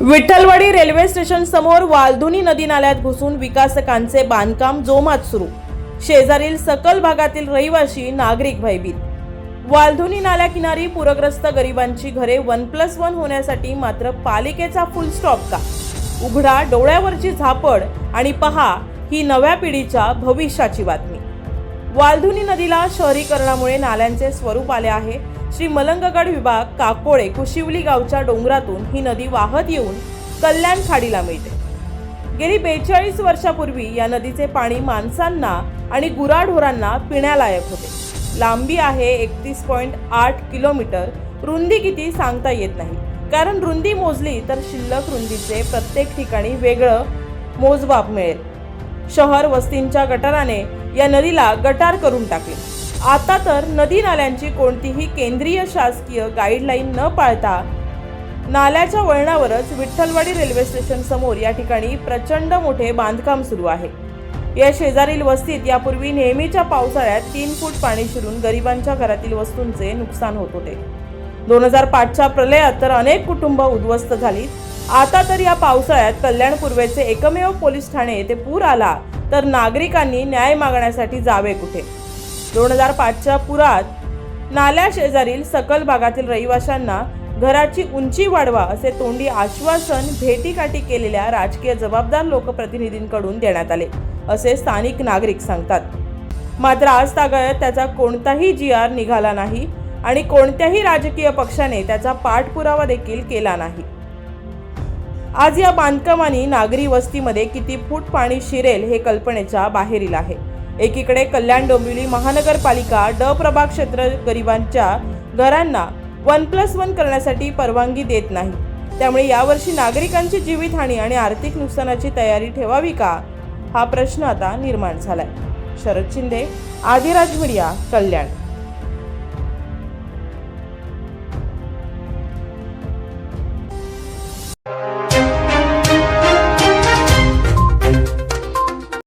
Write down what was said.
Vitthalwadi railway station समोर वालधुनी नदी नाल्यात घुसून विकासकांचे बांधकाम जोमात सुरू. शेजारील सकल भागातील रहिवाशी नागरिक भयभीत. वालधुनी नाल्याकिनारी पूरग्रस्त गरिबांची घरे वन प्लस वन होण्यासाठी मात्र पालिकेचा फुल स्टॉप का? उघडा डोळ्यावरची झापड आणि पहा ही नव्या पिढीच्या भविष्याची बातमी. वालधुनी नदीला शहरीकरणामुळे नाल्यांचे स्वरूप आले आहे. श्री मलंगगड विभाग काकोळे कुशिवली गावच्या डोंगरातून ही नदी वाहत येऊन कल्याण खाडीला मिळते. गेली बेचाळीस वर्षापूर्वी या नदीचे पाणी माणसांना आणि गुराढोरांना पिण्यालायक होते. लांबी आहे एकतीस पॉईंट आठ किलोमीटर. रुंदी किती सांगता येत नाही. कारण रुंदी मोजली तर शिल्लक रुंदीचे प्रत्येक ठिकाणी वेगळं मोजमाप मिळेल. शहर वस्तींच्या गटाराने या नदीला गटार करून टाकले. आता तर नदी नाल्यांची कोणतीही केंद्रीय शासकीय गाईडलाईन न पाळता नाल्याच्या वळणावरच विठ्ठलवाडी रेल्वे स्टेशन समोर या ठिकाणी प्रचंड मोठे बांधकाम सुरू आहे. या शेजारील वस्तीत यापूर्वी नेहमीच्या पावसाळ्यात तीन फूट पाणी शिरून गरिबांच्या घरातील वस्तूंचे नुकसान होत होते. दोन हजार पाचच्या प्रलयात तर अनेक कुटुंब उद्ध्वस्त झाली आता तर या पावसाळ्यात कल्याण पूर्वेचे एकमेव पोलीस ठाणे येथे पूर आला तर नागरिकांनी न्याय मागण्यासाठी जावे कुठे? दोन हजार पाचच्या पुरात नाल्या शेजारील सकल भागातील रहिवाशांना घराची उंची वाढवा असे तोंडी आश्वासन भेटीकाठी केलेल्या राजकीय जबाबदार लोकप्रतिनिधींकडून देण्यात आले असे स्थानिक नागरिक सांगतात. मात्र आज तागळत त्याचा कोणताही जी आर निघाला नाही आणि कोणत्याही राजकीय पक्षाने त्याचा पाठपुरावा देखील केला नाही. आज या बांधकामांनी नागरी वस्तीमध्ये किती फूट पाणी शिरेल हे कल्पनेच्या बाहेरील आहे. एकीकडे कल्याण डोंबिवली महानगरपालिका ड प्रभाग क्षेत्र गरिबांच्या घरांना वन प्लस वन करण्यासाठी परवानगी देत नाही. त्यामुळे यावर्षी नागरिकांची जीवितहानी आणि आर्थिक नुकसानाची तयारी ठेवावी का? हा प्रश्न आता निर्माण झालाय. शरद शिंदे आदिराज मीडिया कल्याण.